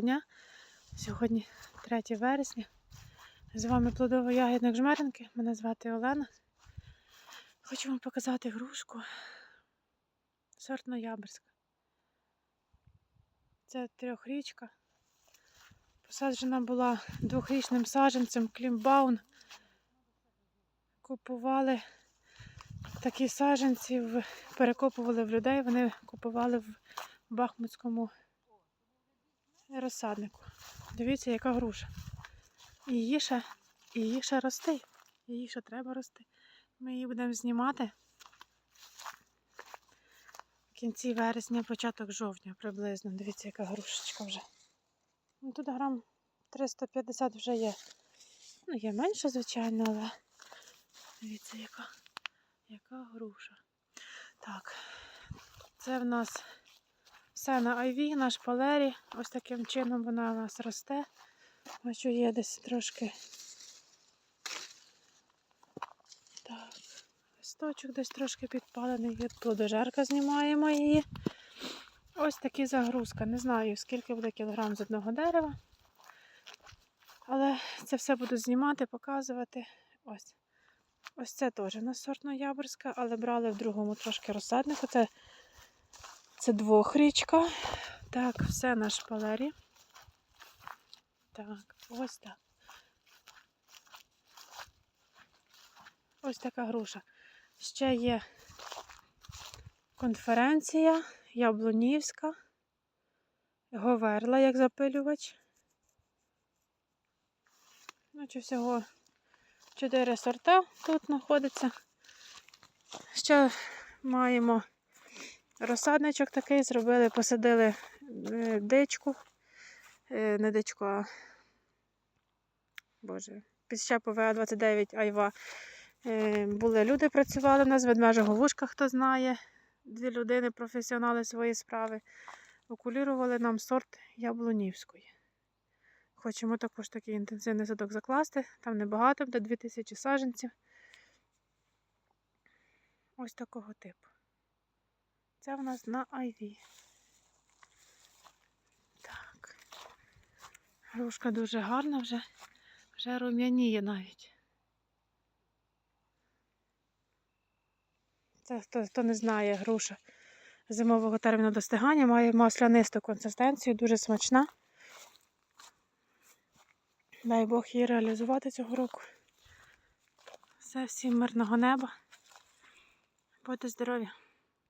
дня. Сьогодні 3 вересня. З вами плодово-ягідник жмеренки. Мене звати Олена. Хочу вам показати грушку. Сорт ноябрьська. Це трьохрічка. Посаджена була двохрічним саджанцем Клімбаун. Купували такі саджанці, перекопували в людей, вони купували в Бахмутському розсаднику. Дивіться, яка груша. І її ще, її ще рости. Її ще треба рости. Ми її будемо знімати в кінці вересня, початок жовтня приблизно. Дивіться, яка грушечка вже. Ну, тут грам 350 вже є. Ну, є менше, звичайно, але дивіться, яка, яка груша. Так, це в нас все на айві, на шпалері. Ось таким чином вона у нас росте. Бачу, є десь трошки. Так, листочок десь трошки підпалений. Плодожерка знімаємо її. Ось такі загрузка. Не знаю, скільки буде кілограм з одного дерева. Але це все буду знімати, показувати. Ось. Ось це теж на сорт ноябрьська, але брали в другому трошки розсаднику. Це, це двохрічка. Так, все на шпалері. Так, ось так. Ось така груша. Ще є конференція Яблунівська, Говерла як запилювач. Ну, всього чотири сорта тут знаходиться. Ще маємо розсадничок такий, зробили, посадили е, дичку. Е, Не дичку, а Боже, під щепове А29 Айва. Е, Були люди, працювали в нас, ведмежого вушка, хто знає. Дві людини, професіонали своєї справи. Окулірували нам сорт яблунівської. Хочемо також такий інтенсивний садок закласти. Там небагато, буде 2000 саджанців. Ось такого типу. Це в нас на Айві. Так. Грушка дуже гарна вже. Вже рум'яніє навіть. Це хто, хто не знає, груша зимового терміну достигання, має маслянисту консистенцію, дуже смачна. Дай Бог її реалізувати цього року. Все, всім мирного неба. Будьте здорові!